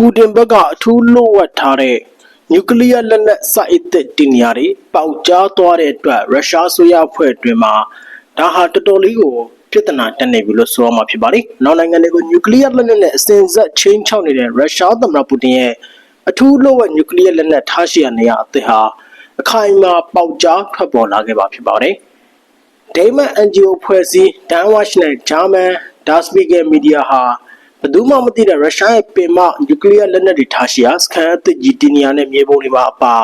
ပူတင်ဘက်ကအထူးလိုဝတ်ထားတဲ့နျူကလ িয়ার လက်နက်စိုက်အစ်စ်တင်နေရာတွေပေါက်ကြားသွားတဲ့အတွက်ရုရှားဆိုရအဖွဲ့အတွင်းမှာဒါဟာတော်တော်လေးကိုပြဿနာတက်နေပြီလို့ဆိုရမှာဖြစ်ပါတယ်။နောက်နိုင်ငံတွေကိုနျူကလ িয়ার လက်နက်နဲ့အစဉ်ဆက်ချင်းချောက်နေတဲ့ရုရှားသမ္မတပူတင်ရဲ့အထူးလိုဝတ်နျူကလ িয়ার လက်နက်ထားရှိရနေရအသစ်ဟာအခိုင်အမာပေါက်ကြားထွက်ပေါ်လာခဲ့ပါဖြစ်ပါတယ်။ ဒိမန် NGO ဖွဲ့စည်းဒန်ဝါရှ်နဲ့ဂျာမန်ဒါစပီကယ်မီဒီယာဟာ ဘယ်သူမှမသိတဲ့ရုရှားရဲ့ပင်မနျူကလ িয়ার လက်နက်တွေထားရှိရာစခန်းအသစ်ကြီးတင်နီယာနဲ့မြေပုံတွေပါအပါ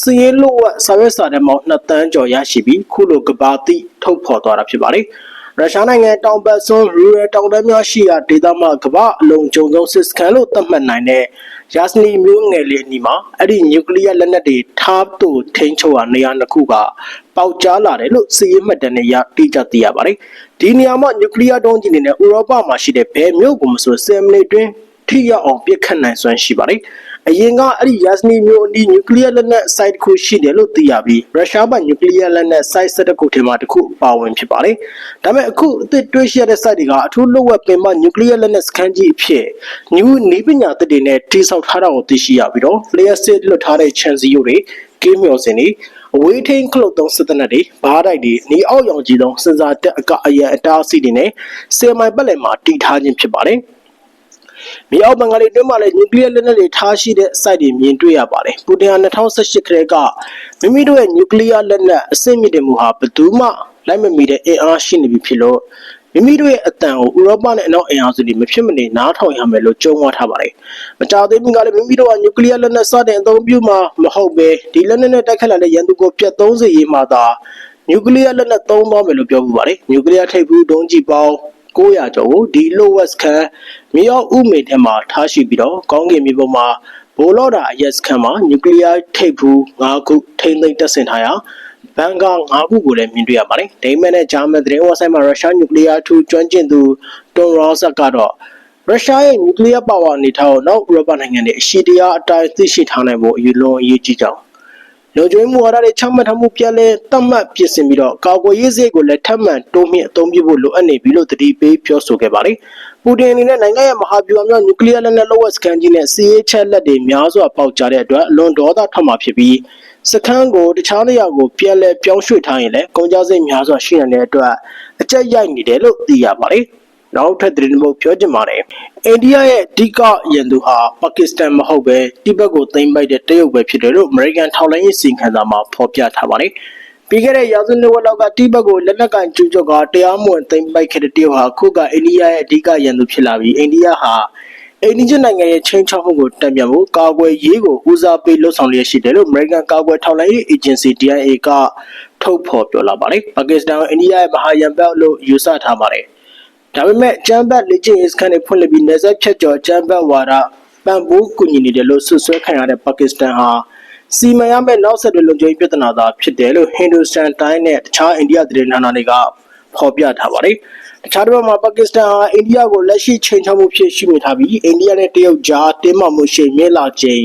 စည်ရင်လို့ဝက်စာရွက်စာတမ်းပေါင်း2တန်းကျော်ရရှိပြီးခုလိုကဘာတိထုတ်ဖော်သွားတာဖြစ်ပါတယ် ရုရှားနိုင်ငံတောင်ပတ်စွန်းရူရယ်တောင်တန်းများရှိရာဒေသမှာကမ္ဘာအလုံးကျုံဆုံးစစ်စခန်းလို့သတ်မှတ်နိုင်တဲ့ယာစနီမျိုးငယ်လေးအနီးမှာအဲ့ဒီနျူကလ িয়ার လက်နက်တွေထားတူထိန်းချုပ်ရာနေရာနှစ်ခုကပေါက်ကြားလာတယ်လို့စီးရင်မှတ်တမ်းတွေရတိကျသိရပါတယ်။ဒီနေရာမှာနျူကလ িয়ার တုံးကြီးနေနဲ့ဥရောပမှာရှိတဲ့ဘယ်မြို့ကိုမဆို10မိနစ်တွင်းထိရောက်အောင်ပြစ်ခတ်နိုင်စွမ်းရှိပါတယ်။ အရင်ကအဲ့ဒီယာစနီမျိုးအနီးနျူကလ িয়ার လက်နက် site တစ်ခုရှိတယ်လို့သိရပြီးရုရှားဘက်နျူကလ িয়ার လက်နက် site ၁၁ခုထဲမှာတစ်ခုပါဝင်ဖြစ်ပါတယ်။ဒါပေမဲ့အခုအသစ်တွေ့ရှိရတဲ့ site တွေကအထူးလိုဝက်ပင်မနျူကလ িয়ার လက်နက်စခန်းကြီးအဖြစ်နျူနီးပညာသစ်တွေနဲ့တိစောက်ထားတာကိုသိရှိရပြီးတော့ layer set လွတ်ထားတဲ့ခြံစည်းရိုးတွေကင်းမျော်စင်တွေအဝေးထိန်ခလုတ်သုံးစစ်တပ်တွေဘားတိုက်တွေနီးအောက်ရောင်ကြီးသုံးစင်စာတက်အကအရန်အတားအဆီးတွေနဲ့ဆယ်မိုင်ပတ်လည်မှာတီထားခြင်းဖြစ်ပါတယ်။ မြေအောက်ဘင်္ဂါလီတွင်းမှာလည်းနျူကလ িয়ার လက်နက်တွေထားရှိတဲ့ site တွေမြင်တွေ့ရပါတယ်။ပူတင်ဟာ2018ခရဲကမိမိတို့ရဲ့နျူကလ িয়ার လက်နက်အဆင့်မြင့်တင်မှုဟာဘယ်သူမှလိုက်မမီတဲ့အင်အားရှိနေပြီဖြစ်လို့မိမိတို့ရဲ့အတန်ကိုဥရောပနဲ့အနောက်အင်အားစုတွေမဖြစ်မနေနားထောင်ရမယ်လို့ကြုံဝါထားပါတယ်။မကြောက်သေးမီကလည်းမိမိတို့ကနျူကလ িয়ার လက်နက်စတင်အသုံးပြုမှာမဟုတ်ပဲဒီလက်နက်နဲ့တိုက်ခတ်လာတဲ့ရန်သူကိုပြတ်သုံးစေရေးမှသာနျူကလ িয়ার လက်နက်သုံးသွားမယ်လို့ပြောပူပါတယ်။နျူကလ িয়ার ထိပ်ဖူးဒုံးကြီးပေါင်း 900ကျော်ကိုဒီလိုဝက်စခန်းမြေအောက်ဥမေထဲမှာထားရှိပြီးတော့ကောင်းကင်မြေပေါ်မှာဘိုလော့တာအရက်စခန်းမှာနျူကလ িয়ার ထိပ်ဖူး9ခုထိမ့်သိမ့်တက်ဆင်ထားရာဘန်ကာ၅ခုကိုလည်းမြင်တွေ့ရပါတယ်။ဒိမန်နဲ့ဂျာမန်သတင်းဝက်ဆိုက်မှာရုရှားနျူကလ িয়ার ထူကျွမ်းကျင်သူတွန်ရော့ဆက်ကတော့ရုရှားရဲ့နျူကလ িয়ার ပါဝါအနေထားကိုနောက်ဥရောပနိုင်ငံတွေအရှိတရားအတိုင်းသိရှိထားနိုင်ဖို့အရေးလုံးအရေးကြီးကြောင်း လုံခြုံမှုဝါဒတွေချမှတ်ထားမှုပြန်လည်တတ်မှတ်ပြင်ဆင်ပြီးတော့ကာကွယ်ရေးစရိတ်ကိုလည်းထပ်မံတိုးမြင့်အသုံးပြုဖို့လိုအပ်နေပြီလို့တတိပေးပြောဆိုခဲ့ပါတယ်။ပူတင်အနေနဲ့နိုင်ငံရဲ့မဟာဗျူဟာမြောက်နျူကလ িয়ার လက်နက်လောဝက်စကန်ကြီးနဲ့စီးရေးချက်လက်တွေများစွာပေါက်ကြားတဲ့အတွက်အလွန်ဒေါသထွက်မှာဖြစ်ပြီးစခန်းကိုတခြားနေရာကိုပြန်လည်ပြောင်းရွှေ့ထားရင်လည်းကုန်ကြစိတ်များစွာရှိနေတဲ့အတွက်အကြက်ရိုက်နေတယ်လို့သိရပါတယ်။ နောက်ထပ်သတင်းတစ်ပုဒ်ပြောချင်ပါတယ်။အိန္ဒိယရဲ့အဓိကရန်သူဟာပါကစ္စတန်မဟုတ်ပဲတိဘက်ကိုသိမ်းပိုက်တဲ့တရုတ်ပဲဖြစ်တယ်လို့အမေရိကန်ထောက်လှမ်းရေးစီခံစာမှာဖော်ပြထားပါတယ်။ပြီးခဲ့တဲ့ရာစုနှစ်ဝက်လောက်ကတိဘက်ကိုလက်နက်ကင်ကျူးကျော်ကတရားမဝင်သိမ်းပိုက်ခဲ့တဲ့တရုတ်ဟာခုကအိန္ဒိယရဲ့အဓိကရန်သူဖြစ်လာပြီးအိန္ဒိယဟာအိန္ဒိယနိုင်ငံရဲ့ချင်းချောက်မှုကိုတံပြန်ဖို့ကာကွယ်ရေးကိုဦးစားပေးလှုပ်ဆောင်လျက်ရှိတယ်လို့ American ကာကွယ်ထောက်လှမ်းရေး agency DIA ကထုတ်ဖော်ပြောလာပါတယ်။ပါကစ္စတန်ကိုအိန္ဒိယရဲ့မဟာရန်ဘက်လို့ယူဆထားပါတယ်။ ဒါပေမဲ့ကျမ်းဘတ်လက်ကျင့်ရေးစခန်းတွေဖွင့်လှစ်ပြီးနေဆက်ဖြတ်ကျော်ကျမ်းဘတ်ဝါဒပံ့ပိုးကူညီနေတယ်လို့ဆွဆွဲခံရတဲ့ပါကစ္စတန်ဟာစီမံရမယ့်နောက်ဆက်တွဲလုံခြုံရေးပြဿနာသာဖြစ်တယ်လို့ Hindustan Times နဲ့တခြားအိန္ဒိယသတင်းဌာနတွေကဖော်ပြထားပါတယ်။တခြားတစ်ဖက်မှာပါကစ္စတန်ဟာအိန္ဒိယကိုလက်ရှိချိန်ချမှုဖြစ်ရှိနေထားပြီးအိန္ဒိယနဲ့တရုတ်ကြားတင်းမာမှုရှိမြင့်လာချိန်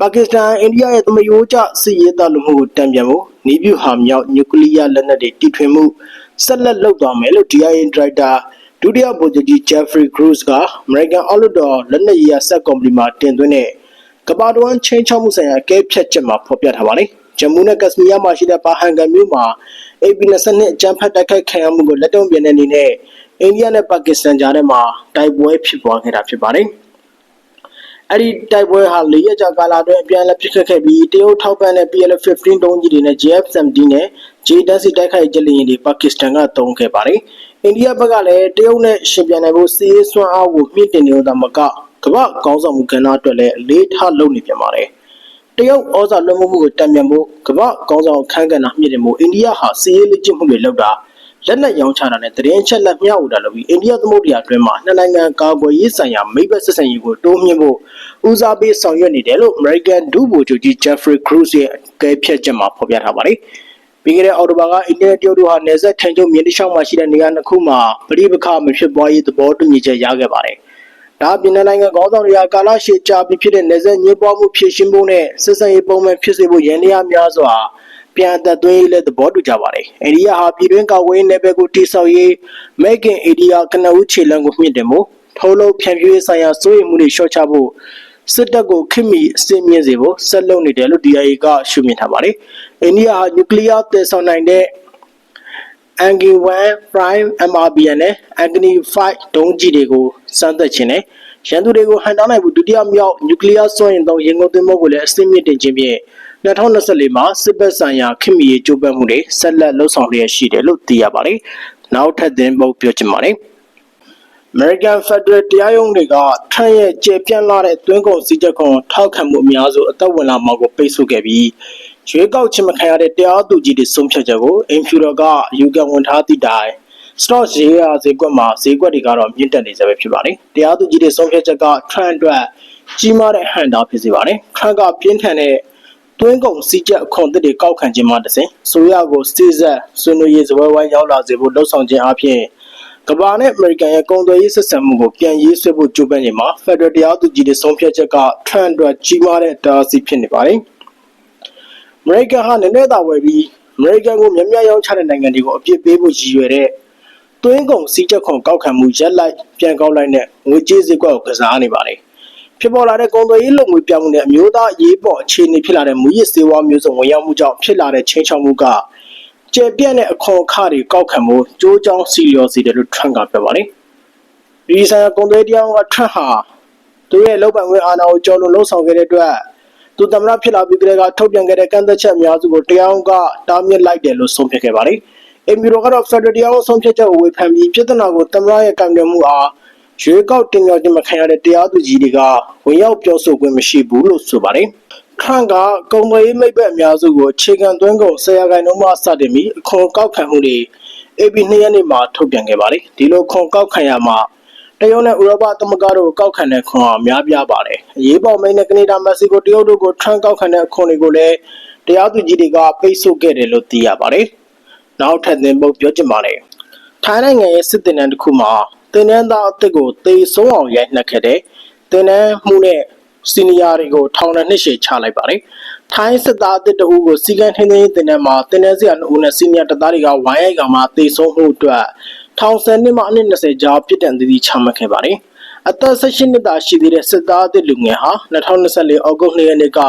ပါကစ္စတန်အိန္ဒိယရဲ့သမယိုးကျစစ်ရေးတပ်လူမှုကိုတံပြန်ဖို့နေပြူဟာမြောက်နျူကလ িয়ার လက်နက်တွေတီထွင်မှုဆက်လက်လုပ်သွားမယ်လို့ DIA ဒရိုက်တာ ဒုတိယဗိုလ်ချုပ်ကြီး Jeffrey Cruz က American Outdoor လက်နက်ရေးဆက်ကုမ္ပဏီမှာတင်သွင်းတဲ့ကမ္ဘာတဝန်းချင်းချောက်မှုဆိုင်ရာအကဲဖြတ်ချက်မှာဖော်ပြထားပါတယ်။ဂျမူးနဲ့ကက်စမီယာမှာရှိတဲ့ပါဟန်ကန်မြို့မှာ AP22 အကြမ်းဖက်တိုက်ခိုက်ခံရမှုကိုလက်တုံ့ပြန်တဲ့အနေနဲ့အိန္ဒိယနဲ့ပါကစ္စတန်ကြားထဲမှာတိုက်ပွဲဖြစ်ပွားခဲ့တာဖြစ်ပါတယ်။အဲ့ဒီတိုက်ပွဲဟာ၄ရက်ကြာကာလအတွင်းအပြန်အလှန်ဖြစ်ခဲ့ခဲ့ပြီးတရုတ်ထောက်ပံ့တဲ့ PL-15 တုံးကြီးတွေနဲ့ JF-17 နဲ့ J-10 တိုက်ခိုက်ကြလျင်တွေပါကစ္စတန်ကတုံးခဲ့ပါတယ်။ အိန္ဒိယဘက်ကလည်းတရုတ်နဲ့ရှင်ပြန်နိုင်ဖို့စီးရေးစွမ်းအားကိုမြင့်တင်နေတာမကကမ္ဘာကောင်းဆောင်မှုကဏ္ဍအတွက်လည်းအလေးထားလုပ်နေပြန်ပါတယ်။တရုတ်ဩဇာလွှမ်းမိုးမှုကိုတံပြန်ဖို့ကမ္ဘာကောင်းဆောင်ခန်းကဏ္ဍမြင့်တင်မှုအိန္ဒိယဟာစီးရေးလက်ကျင့်မှုတွေလုပ်တာလက်နက်ရောင်းချတာနဲ့တရင်ချက်လက်မျှဝေတာလုပ်ပြီးအိန္ဒိယသမုဒ္ဒရာအတွင်းမှာနှစ်နိုင်ငံကာကွယ်ရေးဆိုင်ရာမိဘဆက်ဆံရေးကိုတိုးမြှင့်ဖို့ဦးစားပေးဆောင်ရွက်နေတယ်လို့ American ဒုဗိုလ်ချုပ်ကြီး Jeffrey Cruz ရဲ့အကဲဖြတ်ချက်မှာဖော်ပြထားပါတယ်။ ပြီးခဲ့တဲ့အော်တိုဘာကအိန္ဒိယတရုတ်တို့ဟာနယ်စပ်ထိန်ချုပ်မြေတလျှောက်မှာရှိတဲ့နေရာနှစ်ခုမှာပြည်ပခမဖြစ်ပွားရေးသဘောတူညီချက်ရခဲ့ပါတယ်။ဒါပြည်내နိုင်ငံခေါင်းဆောင်တွေကကာလရှည်ကြာပြီးဖြစ်တဲ့နယ်စပ်ညှိပွားမှုဖြည့်ရှင်းဖို့နဲ့ဆက်ဆံရေးပုံမှန်ဖြစ်စေဖို့ရန်ရများစွာပြန်အသက်သွင်းရေးလည်းသဘောတူကြပါတယ်။အိန္ဒိယဟာပြည်တွင်းကာကွယ်ရေးနယ်ပယ်ကိုတိစောက်ရေး Make in India ကနဦးခြေလှမ်းကိုမြင့်တင်ဖို့ထုတ်လုပ်ဖြန့်ဖြူးရေးဆိုင်ရာစိုးရိမ်မှုတွေလျှော့ချဖို့ စစ်တပ်ကိုခိမိအစင်းမြင့်စေဖို့ဆက်လုပ်နေတယ်လို့ DIA ကရှုမြင်ထားပါတယ်။အိန္ဒိယဟာနျူကလ িয়ার တည်ဆောင်နိုင်တဲ့ Angel 1 Prime MRBN နဲ့ Agni 5ဒုံးကျည်တွေကိုစမ်းသပ်ခြင်းနဲ့ရန်သူတွေကိုဟန်တားနိုင်ဖို့ဒုတိယမြောက်နျူကလ িয়ার စွမ်းအင်သုံးရင်ကုန်သင်္ဘောကိုလည်းအစင်းမြင့်တင်ခြင်းဖြင့်2024မှာစစ်ဘက်ဆိုင်ရာခိမိရေးကြိုးပမ်းမှုတွေဆက်လက်လှုပ်ဆောင်လျက်ရှိတယ်လို့သိရပါတယ်။နောက်ထပ်သင်ပုတ်ပြောချင်ပါတယ်။ American Federal တရားရုံးတွေကထရန့်ရဲ့ကျေပြန့်လာတဲ့တွင်းကုန်စည်းချက်ခွန်ထောက်ခံမှုအများစုအသက်ဝင်လာမှာကိုပိတ်ဆို့ခဲ့ပြီးရွေးကောက်ခြင်းမခံရတဲ့တရားသူကြီးတွေဆုံးဖြတ်ချက်ကို Imperial ကယူကန်ဝန်ထားသည့်တိုင် stock ဈေးရဈေးကွက်မှာဈေးကွက်တွေကတော့မြင့်တက်နေကြပဲဖြစ်ပါတယ်။တရားသူကြီးတွေဆုံးဖြတ်ချက်ကထရန့်အတွက်ကြီးမားတဲ့ဟန်တာဖြစ်စေပါတယ်။ထရန့်ကပြင်းထန်တဲ့တွင်းကုန်စီးချက်အခွန်တစ်တွေကောက်ခံခြင်းမှတစ်ဆင့်ဆိုရကိုစတိဇက်ဆွေးနွေးရေးဇပွဲဝိုင်းရောက်လာစေဖို့လှုံ့ဆော်ခြင်းအပြင် ကမ္ဘာနဲ့အမေရိကန်ရဲ့ကုန်သွယ်ရေးဆက်ဆံမှုကိုပြန်ရေးဆွဲဖို့ကြိုးပမ်းနေမှာဖက်ဒရယ်တရားသူကြီးတွေဆုံးဖြတ်ချက်ကထရန့်အတွက်ကြီးမားတဲ့တားဆီးဖြစ်နေပါတယ်။အမေရိကန်ဟာနည်းနည်းသာဝယ်ပြီးအမေရိကန်ကိုမြက်မြက်ရောင်းချတဲ့နိုင်ငံတွေကိုအပြစ်ပေးဖို့ရည်ရွယ်တဲ့တွင်းကုန်စီးချက်ခွန်ကောက်ခံမှုရက်လိုက်ပြန်ကောက်လိုက်တဲ့ငွေကြေးစည်းကွက်ကိုကစားနေပါတယ်။ဖြစ်ပေါ်လာတဲ့ကုန်သွယ်ရေးလုပ်ငွေပြောင်းမှုနဲ့အမျိုးသားရေးပေါ်အခြေအနေဖြစ်လာတဲ့မူရစ်စေဝါမျိုးစုံဝင်ရောက်မှုကြောင့်ဖြစ်လာတဲ့ချင်းချောက်မှုက ကျေပြန့်တဲ့အခေါ်အခါတွေကောက်ခံမှုကြိုးကြောင်းစီလျော်စီတယ်လို့ထရန့်ကပြောပါတယ်။ဒီဆိုင်ကုန်သွယ်တရားကထရန့်ဟာသူရဲ့လောက်ပံခွင့်အာဏာကိုကျော်လွန်လှုံ့ဆော်ခဲ့တဲ့အတွက်သူသမရဖြစ်လာပြီးကလေးကထုတ်ပြန်ခဲ့တဲ့ကန့်သက်ချက်အများစုကိုတရားရုံးကတားမြစ်လိုက်တယ်လို့ဆုံးဖြတ်ခဲ့ပါတယ်။အင်မီရိုကတော့ဖက်ဒရယ်တရားရုံးဆုံးဖြတ်ချက်ကိုဝေဖန်ပြီးပြည်ထနာကိုသမရရဲ့ကံကြမ္မှုအားရွေးကောက်တင်မြှောက်ခြင်းမခံရတဲ့တရားသူကြီးတွေကဝင်ရောက်ပြောဆိုခွင့်မရှိဘူးလို့ဆိုပါတယ်။ ထရန့်ကကုန်သွယ်ရေးမိတ်ဘက်အများစုကိုအခြေခံသွင်းကုန်ဆရာခိုင်နှုန်းမှစတင်ပြီးအခွန်ကောက်ခံမှုတွေ AB 2ရက်နေ့မှာထုတ်ပြန်ခဲ့ပါတယ်။ဒီလိုခွန်ကောက်ခံရမှာတရုတ်နဲ့ဥရောပသမဂ္ဂတို့ကောက်ခံတဲ့ခွန်အားများပြားပါတယ်။အရေးပေါ်မိတ်နဲ့ကနေဒါမက္ကဆီကိုတရုတ်တို့ကိုထရန့်ကောက်ခံတဲ့ခွန်တွေကိုလည်းတရားသူကြီးတွေကပိတ်ဆို့ခဲ့တယ်လို့သိရပါတယ်။နောက်ထပ်သင်ပုတ်ပြောချင်ပါတယ်။ထိုင်းနိုင်ငံရဲ့စစ်တင်တန်းတစ်ခုမှာတင်နန်းသားအစ်စ်ကိုတေဆုံးအောင်ရိုက်နှက်ခဲ့တဲ့တင်နန်းမှုနဲ့ စီနီယာတွေကိုထောင်နဲ့နှစ်ရှည်ချလိုက်ပါတယ်။ထိုင်းစစ်သားအစ်စ်တအူးကိုစီကံထင်းထင်းတင်နန်းမှာတင်နန်းစရာနှစ်ဦးနဲ့စီနီယာတပ်သားတွေကဝိုင်းရိုက်ကမှတေဆုံးမှုအတွက်ထောင်ဆယ်နှစ်မှအနှစ်20ကြားပြစ်ဒဏ်သီးသီးချမှတ်ခဲ့ပါတယ်။အသက်18နှစ်သာရှိသေးတဲ့စစ်သားအစ်စ်လူငယ်ဟာ2024ဩဂုတ်လရက်နေ့က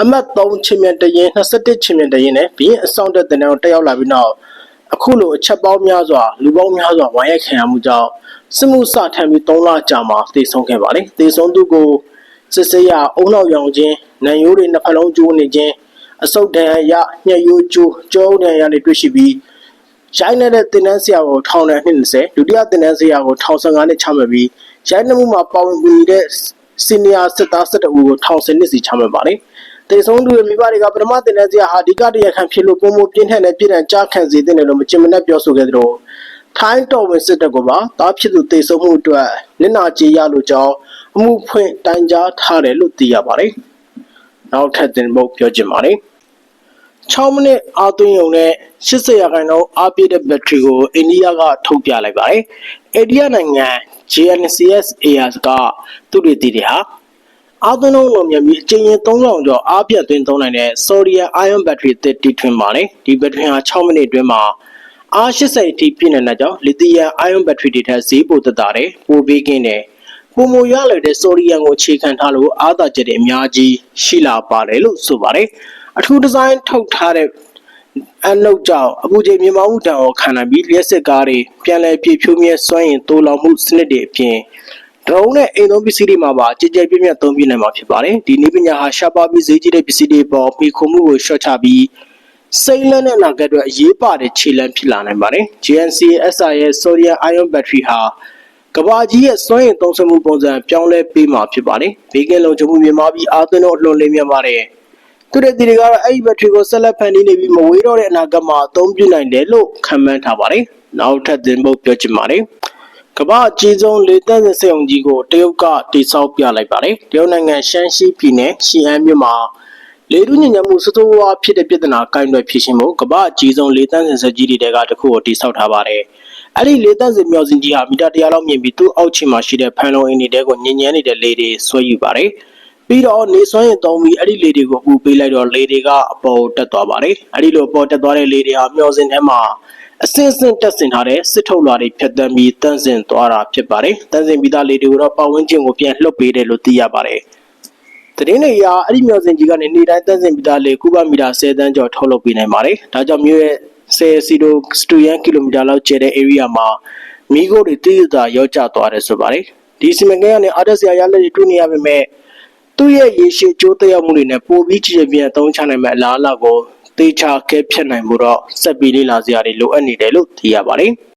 အမတ်3ချင်းမြတ်တရင်21ချင်းမြတ်တရင်နဲ့ပြီးအဆောင်တက်တဲ့နယ်တက်ရောက်လာပြီးနောက်အခုလိုအချက်ပေါင်းများစွာလူပေါင်းများစွာဝိုင်းရိုက်ခံရမှုကြောင့်စစ်မှုစထမ်းပြီး3လကြာမှတည်ဆုံးခဲ့ပါတယ်။တည်ဆုံးသူကို စစ်စေးရအုံနောက်ရောင်ခြင်း၊နံရိုးတွေနှစ်ဖက်လုံးကျိုးနေခြင်းအဆုတ်ဒဏ်ရာရညှက်ရိုးကျိုးကြောဒဏ်ရာတွေတွေ့ရှိပြီးရိုင်းနေတဲ့တင်နန်းဆရာကိုထောင်နဲ့20ဒုတိယတင်နန်းဆရာကိုထောင်15နှစ်ချမှတ်ပြီးရိုင်းနှမှုမှာပါဝင်ကူနေတဲ့စီနီယာစစ်သား12ဦးကိုထောင်10နှစ်စီချမှတ်ပါတယ်။တေဆုံးသူရဲ့မိဘတွေကပထမတင်နန်းဆရာဟာအဓိကတရားခံဖြစ်လို့ပုံမပြင်းထန်တဲ့ပြည်ထန်ကြားခံစေတဲ့လို့မချင်မနှက်ပြောဆိုခဲ့သလို ထိုင်းတော်ဝင်စစ်တပ်ကပါတားဖြစ်သူတေဆုံးမှုအတွက်နစ်နာကြေးရလို့ကြောင်းအမှုဖွင့်တိုင်ကြားထားတယ်လို့သိရပါတယ်။နောက်ထပ်တင်ဖို့ပြောချင်ပါတယ်။6မိနစ်အားသွင်းရုံနဲ့80ရာခိုင်နှုန်းအားပြည့်တဲ့ဘက်ထရီကိုအိန္ဒိယကထုတ်ပြလိုက်ပါတယ်။အိန္ဒိယနိုင်ငံ GNCS AS ကသူတွေတည်တယ်ဟာအားသွင်းလုံးလိုမြင်ပြီးအကျဉ်းရင်3000ကျော်အားပြတ်သွင်းသုံးနိုင်တဲ့ sodium ion battery တစ်တီထွင်ပါတယ်။ဒီဘက်ထရီဟာ6မိနစ်အတွင်းမှာ အား80အထိပြည့်နေတဲ့ကြောင့်လီသီယမ် ion battery တွေထက်ဈေးပိုသက်သာတယ်ပိုပေးကင်းတယ်ပုံမရလာတဲ့ sodium ကိုအခြေခံထားလို့အားသာချက်တွေအများကြီးရှိလာပါတယ်လို့ဆိုပါတယ်အထူးဒီဇိုင်းထုတ်ထားတဲ့အနုတ်ကြောင့်အပူချိန်မြင့်မားမှုတံအော်ခံနိုင်ပြီးလျှက်စစ်ကားတွေပြန်လည်ပြည့်ဖြိုးမြဲစွမ်းရင်တိုးလောင်မှုစနစ်တွေအပြင်ဒရုန်းနဲ့အိမ်သုံးပစ္စည်းတွေမှာပါကြည်ကြဲပြည့်မြတ်သုံးပြနိုင်မှာဖြစ်ပါတယ်ဒီနည်းပညာဟာရှားပါပြီးဈေးကြီးတဲ့ပစ္စည်းတွေပေါ်မိခုမှုကိုရှော့ချပြီး စိတ်လက်နဲ့နာကအတွက်အရေးပါတဲ့ခြေလမ်းဖြစ်လာနိုင်ပါတယ် GNC SI ရဲ့ sodium ion battery ဟာကဘာကြီးရဲ့စွမ်းရည်သုံးစွဲမှုပုံစံပြောင်းလဲပေးမှာဖြစ်ပါတယ်ဘေးကင်းလုံခြုံမှုမြင်မာပြီးအာသွင်းတော့အလွန်လေးမြတ်ပါတယ်သူတဲ့ဒီတွေကတော့အဲ့ဒီဘက်ထရီကိုဆက်လက်ဖန်တီးနေပြီးမဝေးတော့တဲ့အနာဂတ်မှာအသုံးပြုနိုင်တယ်လို့ခန့်မှန်းထားပါတယ်နောက်ထပ်သင်ဖို့ပြောချင်ပါတယ်ကမ္ဘာအကြီးဆုံးလေတပ်စစ်စေုံကြီးကိုတရုတ်ကတိစောက်ပြလိုက်ပါတယ်တရုတ်နိုင်ငံရှမ်းရှိပြည်နယ်ရှီအန်မြို့မှာ လေထုညဉ့်ညံမှုစိုးစိုးဝါးဖြစ်တဲ့ပြဿနာကိုင်တွယ်ဖြေရှင်းဖို့ကမ္ဘာအကြီးဆုံးလေတန်းစင်စက်ကြီးတွေကတခုကိုတိစောက်ထားပါတယ်။အဲ့ဒီလေတန်းစင်မြောက်စင်ကြီးဟာမီတာ100လောက်မြင့်ပြီးသူ့အောက်ခြေမှာရှိတဲ့ဖန်လုံအိမ်တွေကိုညဉ့်ညမ်းနေတဲ့လေတွေဆွဲယူပါတယ်။ပြီးတော့နေစွမ်းရင်သုံးပြီးအဲ့ဒီလေတွေကိုပူပေးလိုက်တော့လေတွေကအပေါ်တက်သွားပါတယ်။အဲ့ဒီလိုပေါ်တက်သွားတဲ့လေတွေဟာမျောစင်ထဲမှာအစင်စင်တက်ဆင်ထားတဲ့စစ်ထုတ်လွှာတွေဖြတ်တန်းပြီးတန်းစင်သွားတာဖြစ်ပါတယ်။တန်းစင်ပြီးသားလေတွေကိုတော့ပတ်ဝန်းကျင်ကိုပြန်လှုပ်ပေးတယ်လို့သိရပါတယ်။ သတင်းတွေအရအဲ့ဒီမျော်စင်ကြီးကနေနေ့တိုင်းတန်းစင်ပြီးသားလေကုဘမီတာ10တန်းကျော်ထုတ်လုပ်ပေးနိုင်ပါတယ်။ဒါကြောင့်မြို့ရဲ့10စီတိုစတူယန်ကီလိုမီတာလောက်ကျတဲ့ area မှာမီးခိုးတွေတည်ရတာရောကျသွားတယ်ဆိုပါတယ်။ဒီစီမံကိန်းကနေအားတက်စရာရလက်တွေတွေ့နေရပေမဲ့သူ့ရဲ့ရေရှည်ကျိုးသက်ရောက်မှုတွေနဲ့ပိုပြီးကြည်ကြပြန့်အသုံးချနိုင်မဲ့အလားအလာကိုတေချာကဲဖြတ်နိုင်မှုတော့စက်ပြီးလေ့လာစရာတွေလိုအပ်နေတယ်လို့သိရပါတယ်။